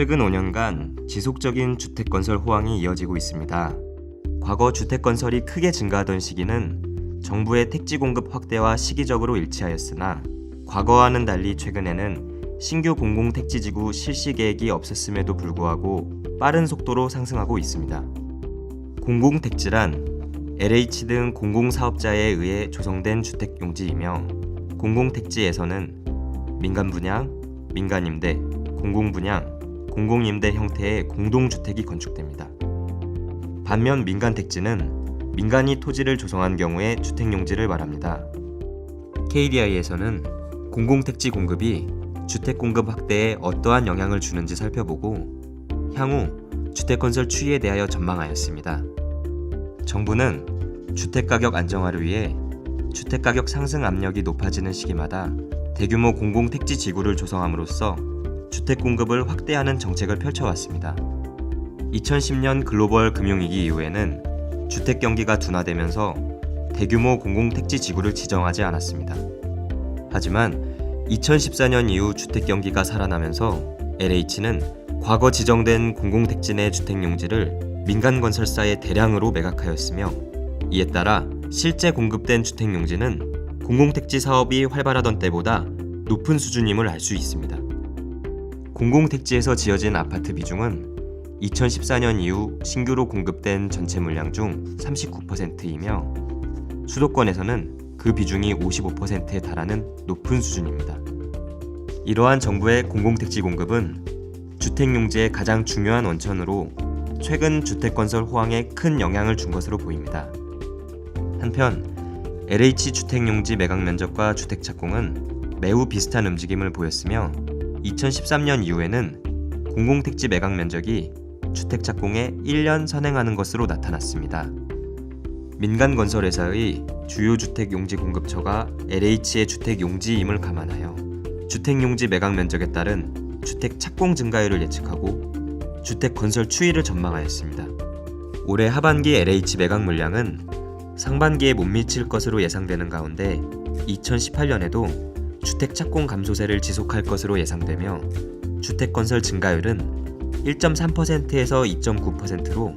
최근 5년간 지속적인 주택 건설 호황이 이어지고 있습니다. 과거 주택 건설이 크게 증가하던 시기는 정부의 택지 공급 확대와 시기적으로 일치하였으나 과거와는 달리 최근에는 신규 공공택지지구 실시 계획이 없었음에도 불구하고 빠른 속도로 상승하고 있습니다. 공공택지란 LH 등 공공사업자에 의해 조성된 주택용지이며 공공택지에서는 민간 분양, 민간 임대, 공공 분양, 공공 임대 형태의 공동주택이 건축됩니다. 반면 민간 택지는 민간이 토지를 조성한 경우의 주택용지를 말합니다. KDI에서는 공공택지 공급이 주택 공급 확대에 어떠한 영향을 주는지 살펴보고 향후 주택 건설 추이에 대하여 전망하였습니다. 정부는 주택 가격 안정화를 위해 주택 가격 상승 압력이 높아지는 시기마다 대규모 공공 택지 지구를 조성함으로써 주택 공급을 확대하는 정책을 펼쳐왔습니다. 2010년 글로벌 금융위기 이후에는 주택 경기가 둔화되면서 대규모 공공택지 지구를 지정하지 않았습니다. 하지만 2014년 이후 주택 경기가 살아나면서 LH는 과거 지정된 공공택지 내 주택 용지를 민간 건설사에 대량으로 매각하였으며 이에 따라 실제 공급된 주택 용지는 공공택지 사업이 활발하던 때보다 높은 수준임을 알 수 있습니다. 공공택지에서 지어진 아파트 비중은 2014년 이후 신규로 공급된 전체 물량 중 39%이며 수도권에서는 그 비중이 55%에 달하는 높은 수준입니다. 이러한 정부의 공공택지 공급은 주택용지의 가장 중요한 원천으로 최근 주택 건설 호황에 큰 영향을 준 것으로 보입니다. 한편 LH 주택용지 매각 면적과 주택 착공은 매우 비슷한 움직임을 보였으며 2013년 이후에는 공공택지 매각 면적이 주택 착공에 1년 선행하는 것으로 나타났습니다. 민간 건설회사의 주요 주택 용지 공급처가 LH의 주택 용지임을 감안하여 주택 용지 매각 면적에 따른 주택 착공 증가율을 예측하고 주택 건설 추이를 전망하였습니다. 올해 하반기 LH 매각 물량은 상반기에 못 미칠 것으로 예상되는 가운데 2018년에도 주택 착공 감소세를 지속할 것으로 예상되며 주택 건설 증가율은 1.3%에서 2.9%로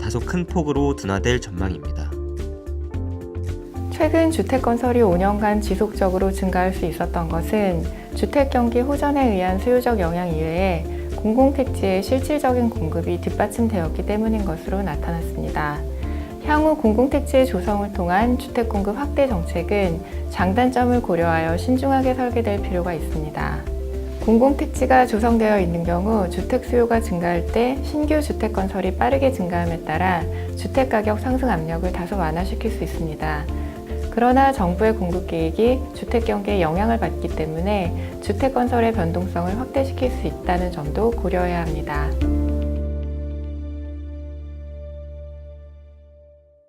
다소 큰 폭으로 둔화될 전망입니다. 최근 주택 건설이 5년간 지속적으로 증가할 수 있었던 것은 주택 경기 호전에 의한 수요적 영향 이외에 공공택지의 실질적인 공급이 뒷받침되었기 때문인 것으로 나타났습니다. 향후 공공택지의 조성을 통한 주택 공급 확대 정책은 장단점을 고려하여 신중하게 설계될 필요가 있습니다. 공공택지가 조성되어 있는 경우 주택 수요가 증가할 때 신규 주택 건설이 빠르게 증가함에 따라 주택 가격 상승 압력을 다소 완화시킬 수 있습니다. 그러나 정부의 공급 계획이 주택 경기에 영향을 받기 때문에 주택 건설의 변동성을 확대시킬 수 있다는 점도 고려해야 합니다.